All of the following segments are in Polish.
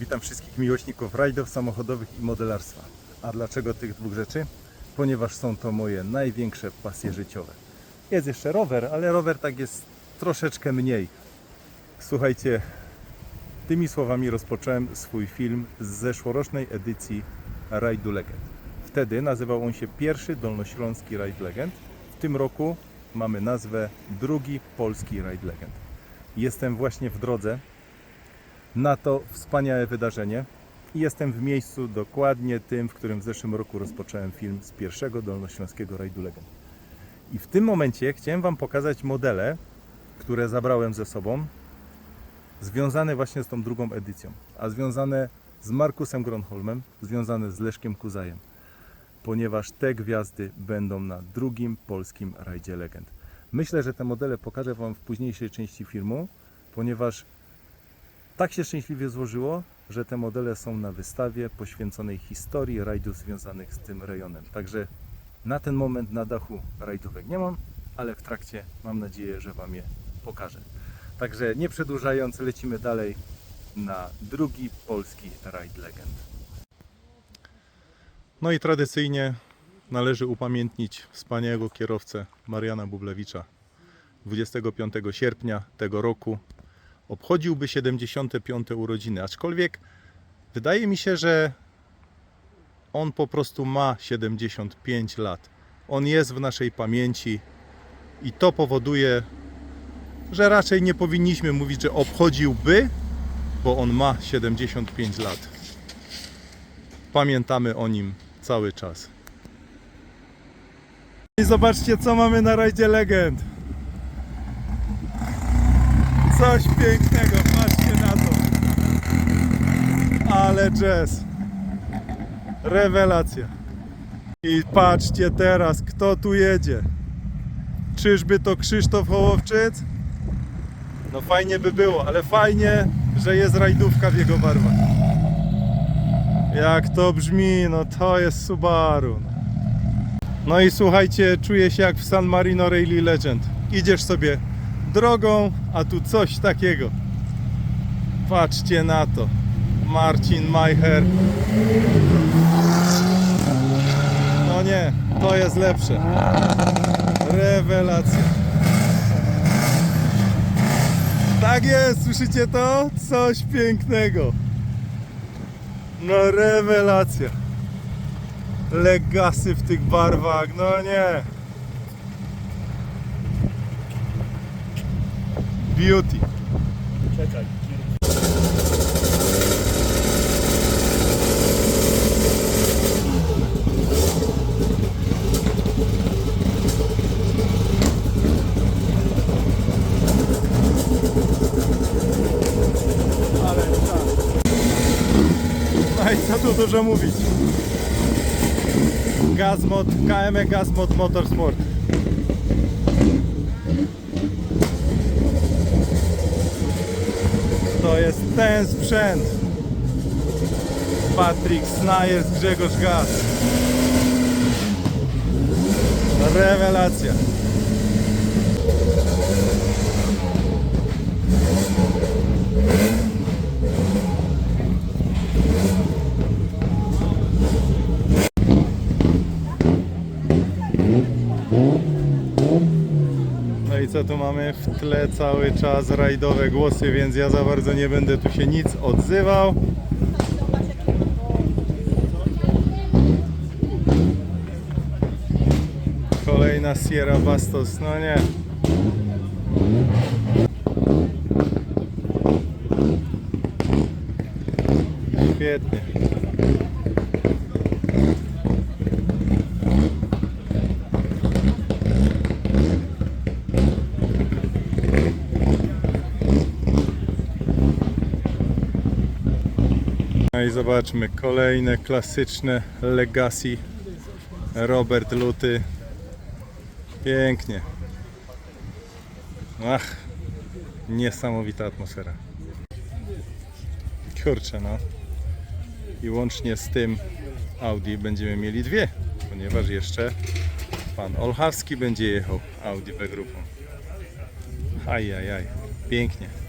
Witam wszystkich miłośników rajdów samochodowych i modelarstwa. A dlaczego tych dwóch rzeczy? Ponieważ są to moje największe pasje życiowe. Jest jeszcze rower, ale rower tak jest troszeczkę mniej. Słuchajcie, tymi słowami rozpocząłem swój film z zeszłorocznej edycji Rajdu Legend. Wtedy nazywał on się pierwszy dolnośląski Rajd Legend. W tym roku mamy nazwę drugi polski Rajd Legend. Jestem właśnie w drodze na to wspaniałe wydarzenie i jestem w miejscu dokładnie tym, w którym w zeszłym roku rozpocząłem film z pierwszego dolnośląskiego rajdu Legend. I w tym momencie chciałem Wam pokazać modele, które zabrałem ze sobą, związane właśnie z tą drugą edycją, a związane z Markusem Gronholmem, związane z Leszkiem Kuzajem, ponieważ te gwiazdy będą na drugim polskim rajdzie Legend. Myślę, że te modele pokażę Wam w późniejszej części filmu, ponieważ tak się szczęśliwie złożyło, że te modele są na wystawie poświęconej historii rajdów związanych z tym rejonem. Także na ten moment na dachu rajdówek nie mam, ale w trakcie mam nadzieję, że Wam je pokażę. Także nie przedłużając, lecimy dalej na drugi polski rajd legend. No i tradycyjnie należy upamiętnić wspaniałego kierowcę Mariana Bublewicza. 25 sierpnia tego roku obchodziłby 75 urodziny, aczkolwiek wydaje mi się, że on po prostu ma 75 lat. On jest w naszej pamięci i to powoduje, że raczej nie powinniśmy mówić, że obchodziłby, bo on ma 75 lat. Pamiętamy o nim cały czas. I zobaczcie, co mamy na rajdzie legend. Coś pięknego, patrzcie na to. Ale jazz. Rewelacja. I patrzcie teraz, kto tu jedzie. Czyżby to Krzysztof Hołowczyc? No fajnie by było, ale fajnie, że jest rajdówka w jego barwach. Jak to brzmi, no to jest Subaru. No i słuchajcie, czuję się jak w San Marino Rally Legend. Idziesz sobie drogą, a tu coś takiego. Patrzcie na to. Marcin Majcher. No nie, to jest lepsze. Rewelacja. Tak jest, słyszycie to? Coś pięknego. No rewelacja. Legasy w tych barwach, no nie. Beauty. Czekaj. Ale tak. No i co tu dużo mówić. Gazmod, KM Gazmod Motorsport. Jest ten sprzęt. Patryk Snajers, Grzegorz Gaz. Rewelacja. Tu mamy? W tle cały czas rajdowe głosy, więc ja za bardzo nie będę tu się nic odzywał. Kolejna Sierra Bastos, no nie. Świetnie. I zobaczmy, kolejne klasyczne Legacy Robert Luty. Pięknie. Ach, niesamowita atmosfera. Kurczę no. I łącznie z tym Audi będziemy mieli dwie, ponieważ jeszcze pan Olchawski będzie jechał Audi B grupą. Ajajaj, pięknie.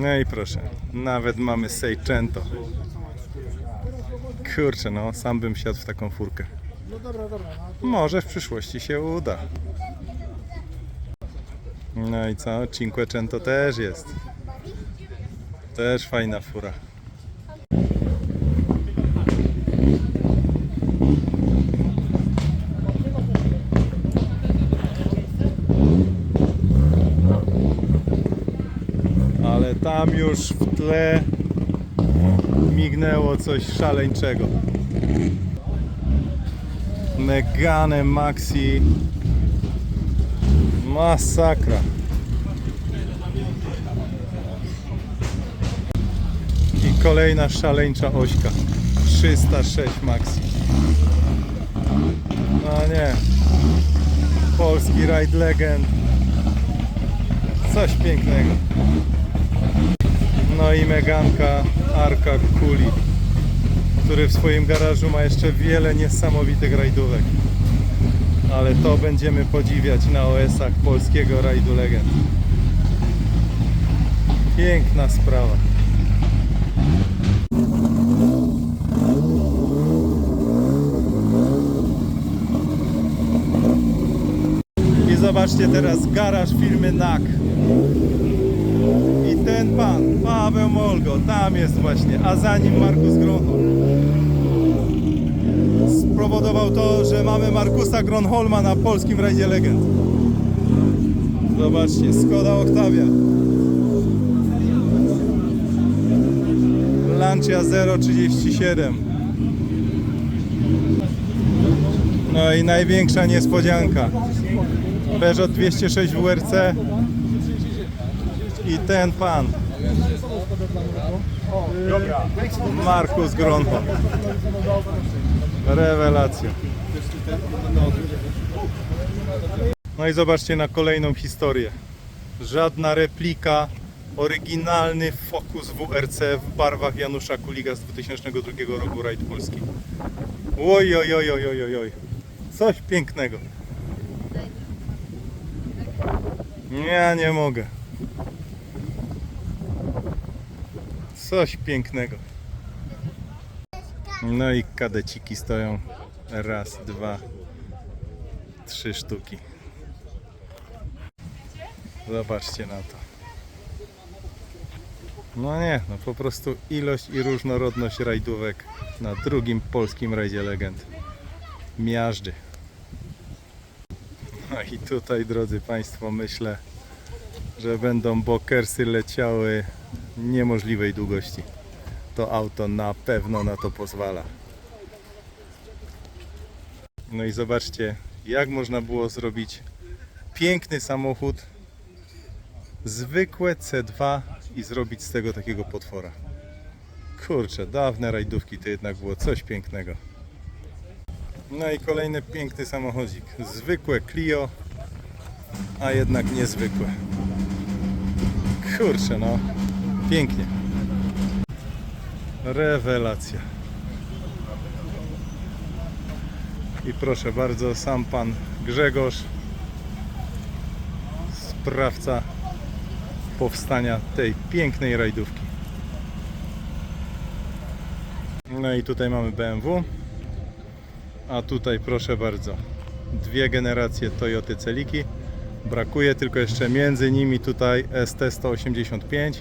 No i proszę, nawet mamy Seicento. Kurczę, no, sam bym siadł w taką furkę. Może w przyszłości się uda. No i co? Cinquecento też jest. Też fajna fura. Ale tam już w tle mignęło coś szaleńczego. Megane Maxi Masakra. I kolejna szaleńcza ośka. 306 Maxi. No nie. Polski Ride Legend. Coś pięknego. No i Meganka Arka Kuli, który w swoim garażu ma jeszcze wiele niesamowitych rajdówek. Ale to będziemy podziwiać na OS-ach polskiego rajdu legend. Piękna sprawa. Zobaczcie teraz garaż firmy NAK. Ten pan, Paweł Molgo, tam jest właśnie, a za nim Markus Gronholm. Spowodował to, że mamy Markusa Gronholma na polskim rajdzie legend. Zobaczcie, Skoda Octavia. Lancia 037. No i największa niespodzianka. Peugeot 206 WRC i ten pan. Markus Gronholm. Rewelacja. No i zobaczcie na kolejną historię. Żadna replika, oryginalny Focus WRC w barwach Janusza Kuliga z 2002 roku Rajd Polski. Oj, oj, oj, oj, oj, oj. Coś pięknego. Ja nie mogę. Coś pięknego. No i kadeciki stoją. Raz, dwa, trzy sztuki. Zobaczcie na to. No nie, no po prostu ilość i różnorodność rajdówek na drugim polskim rajdzie legend. Miażdży. No i tutaj, drodzy Państwo, myślę, że będą bokersy leciały niemożliwej długości. To auto na pewno na to pozwala. No i zobaczcie, jak można było zrobić piękny samochód, zwykłe C2 i zrobić z tego takiego potwora. Kurczę, dawne rajdówki to jednak było coś pięknego. No i kolejny piękny samochodzik. Zwykłe Clio, a jednak niezwykłe. Kurczę, no, pięknie. Rewelacja. I proszę bardzo, sam pan Grzegorz, sprawca powstania tej pięknej rajdówki. No i tutaj mamy BMW. A tutaj proszę bardzo, dwie generacje Toyoty Celiki. Brakuje tylko jeszcze między nimi tutaj ST185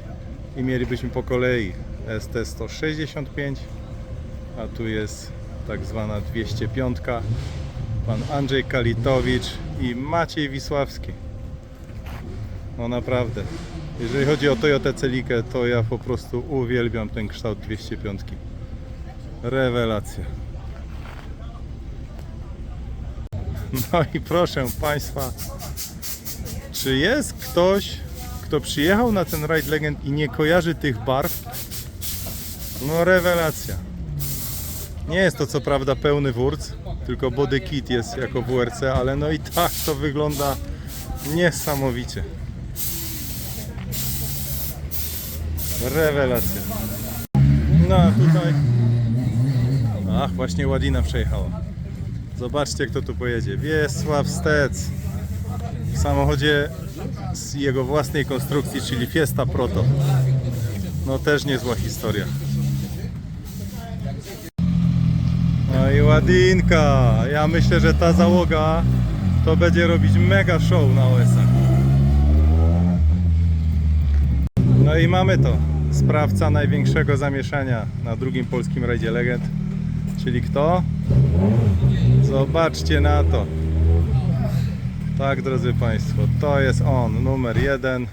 i mielibyśmy po kolei ST165, a tu jest tak zwana 205. Pan Andrzej Kalitowicz i Maciej Wisławski. No naprawdę. Jeżeli chodzi o Toyotę Celikę, to ja po prostu uwielbiam ten kształt 205. Rewelacja. No i proszę Państwa, czy jest ktoś, kto przyjechał na ten Ride Legend i nie kojarzy tych barw? No rewelacja. Nie jest to co prawda pełny wurc, tylko body kit jest jako WRC, ale no i tak to wygląda niesamowicie. Rewelacja. No a tutaj... Ach, właśnie Ładina przejechała. Zobaczcie kto tu pojedzie. Wiesław Stec. W samochodzie z jego własnej konstrukcji, czyli Fiesta Proto. No też niezła historia. No i ładinka. Ja myślę, że ta załoga to będzie robić mega show na OS-ach. No i mamy to. Sprawca największego zamieszania na drugim polskim rajdzie legend. Czyli kto? Zobaczcie na to. Tak, drodzy Państwo, to jest on, numer jeden.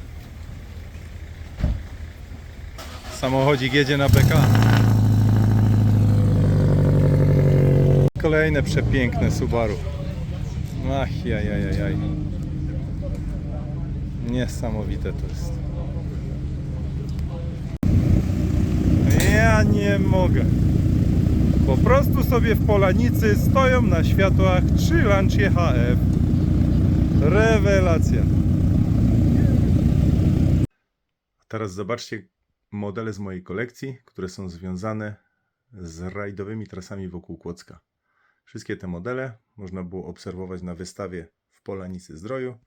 Samochodzik jedzie na BK. Kolejne przepiękne Subaru. Ach, jaj, jaj, jaj, jaj. Niesamowite to jest. Ja nie mogę. Po prostu sobie w Polanicy stoją na światłach trzy Lancia HF. Rewelacja. Teraz zobaczcie modele z mojej kolekcji, które są związane z rajdowymi trasami wokół Kłodzka. Wszystkie te modele można było obserwować na wystawie w Polanicy Zdroju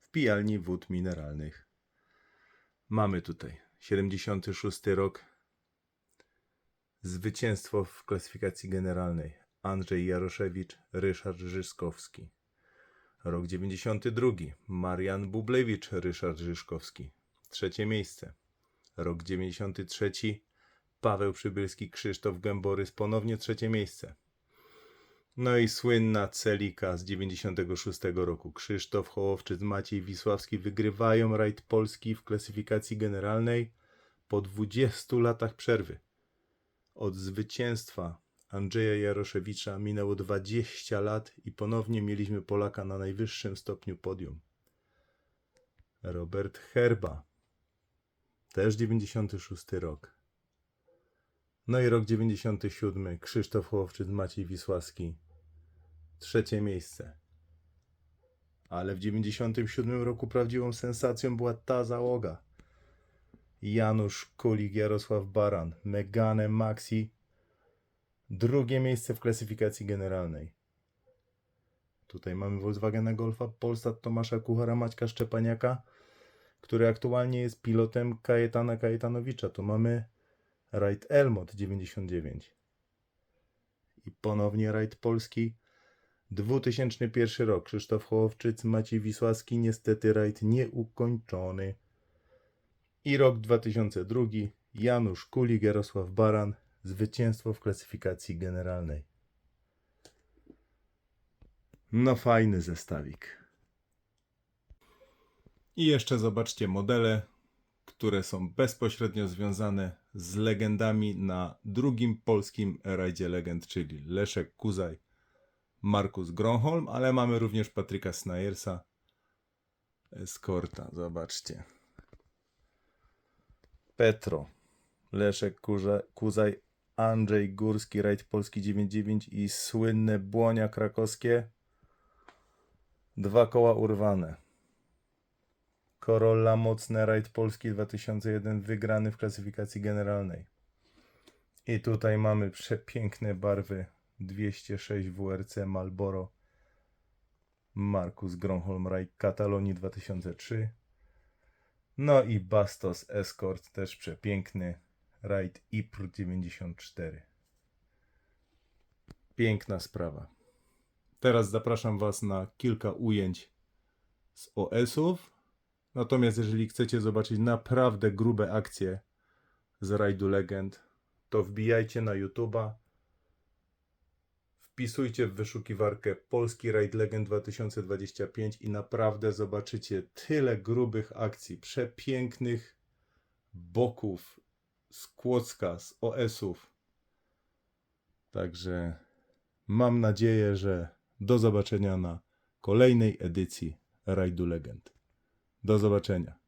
w pijalni wód mineralnych. Mamy tutaj 76 rok. Zwycięstwo w klasyfikacji generalnej. Andrzej Jaroszewicz, Ryszard Żyskowski. Rok 92. Marian Bublewicz, Ryszard Żyszkowski. Trzecie miejsce. Rok 93. Paweł Przybylski, Krzysztof Gęborys, ponownie trzecie miejsce. No i słynna Celika z 96 roku. Krzysztof Hołowczyk, Maciej Wisławski wygrywają rajd Polski w klasyfikacji generalnej po 20 latach przerwy. Od zwycięstwa Andrzeja Jaroszewicza minęło 20 lat i ponownie mieliśmy Polaka na najwyższym stopniu podium. Robert Herba, też 96 rok. No i rok 97. Krzysztof Hołowczyk, Maciej Wisławski. Trzecie miejsce. Ale w 97 roku prawdziwą sensacją była ta załoga. Janusz Kulik, Jarosław Baran, Megane Maxi. Drugie miejsce w klasyfikacji generalnej. Tutaj mamy Volkswagena Golfa Polsat Tomasza Kuchara Maćka Szczepaniaka, który aktualnie jest pilotem Kajetana Kajetanowicza. Tu mamy Raid Elmot 99. I ponownie rajd polski 2001 rok. Krzysztof Hołowczyc, Maciej Wisławski, niestety rajd nieukończony. I rok 2002. Janusz Kulik, Jarosław Baran. Zwycięstwo w klasyfikacji generalnej. No fajny zestawik. I jeszcze zobaczcie modele, które są bezpośrednio związane z legendami na drugim polskim rajdzie legend, czyli Leszek Kuzaj, Markus Gronholm, ale mamy również Patryka Snajersa, Eskorta, zobaczcie. Petro, Leszek Kuzaj, Andrzej Górski, rajd polski 99 i słynne Błonia krakowskie. Dwa koła urwane. Corolla Mocne Rajd Polski 2001 wygrany w klasyfikacji generalnej. I tutaj mamy przepiękne barwy 206 WRC Malboro Markus Gronholm Rajd Katalonii 2003. No i Bastos Escort też przepiękny Rajd IPR 94. Piękna sprawa. Teraz zapraszam Was na kilka ujęć z OS-ów. Natomiast jeżeli chcecie zobaczyć naprawdę grube akcje z rajdu legend, to wbijajcie na YouTube'a, wpisujcie w wyszukiwarkę Polski Rajd Legend 2025 i naprawdę zobaczycie tyle grubych akcji, przepięknych boków z Kłodzka, z OS-ów. Także mam nadzieję, że do zobaczenia na kolejnej edycji Rajdu Legend. Do zobaczenia.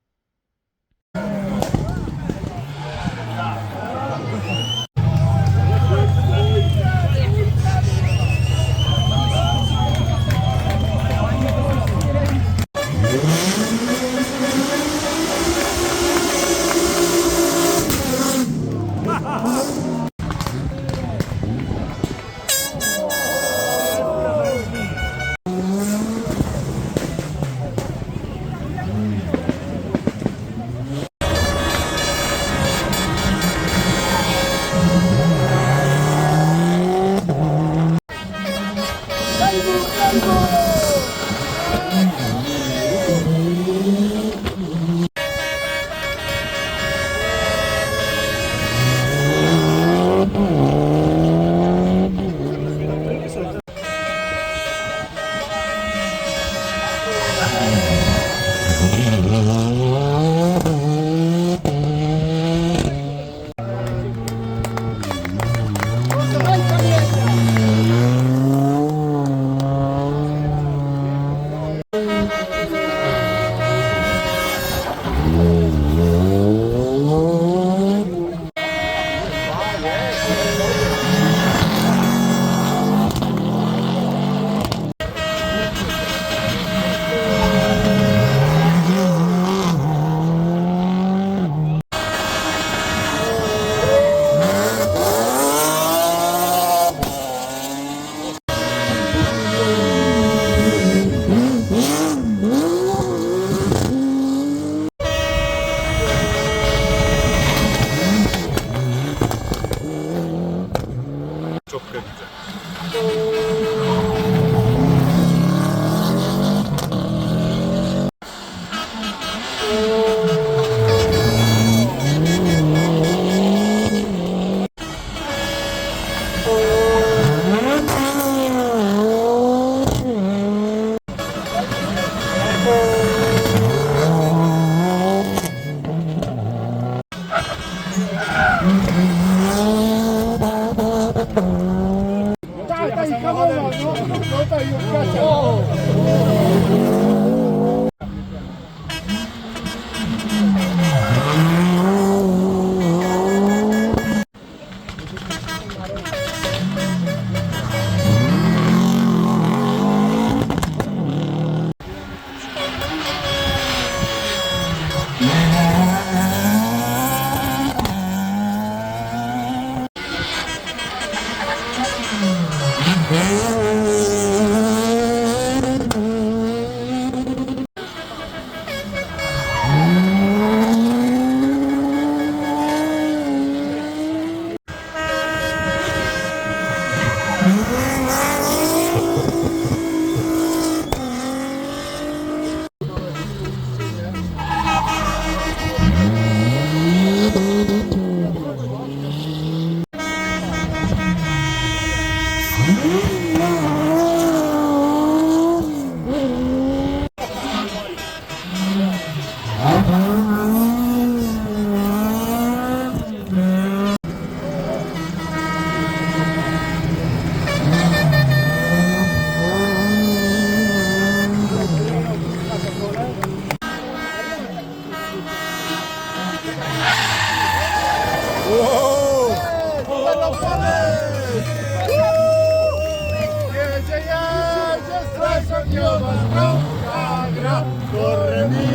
corre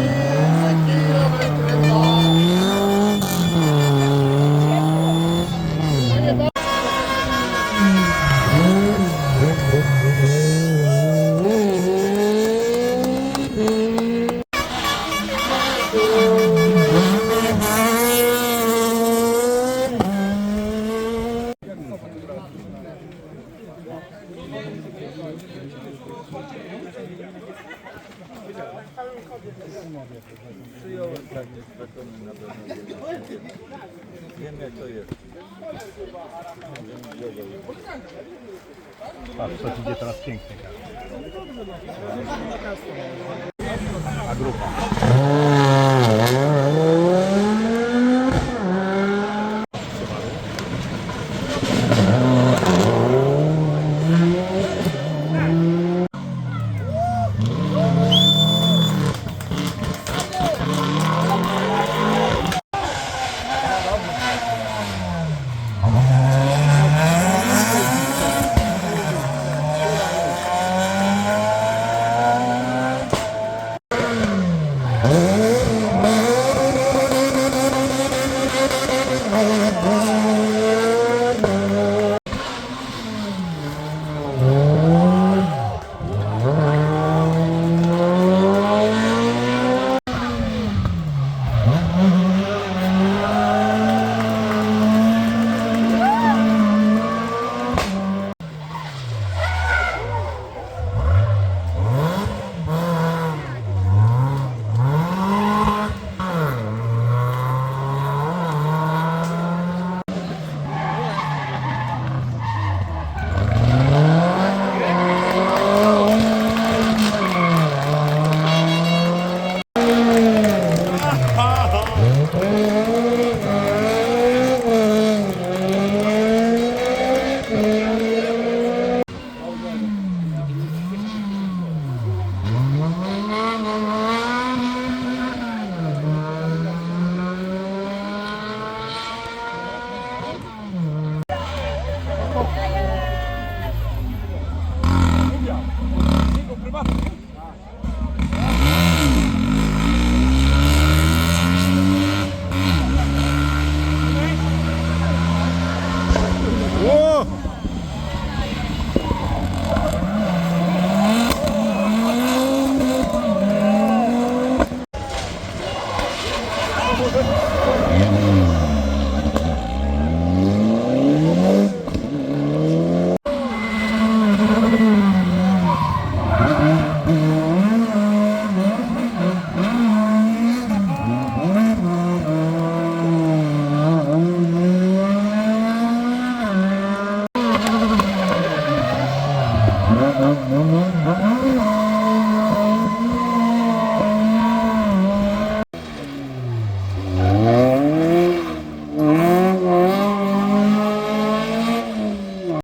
idzie teraz pięknie. A grupa.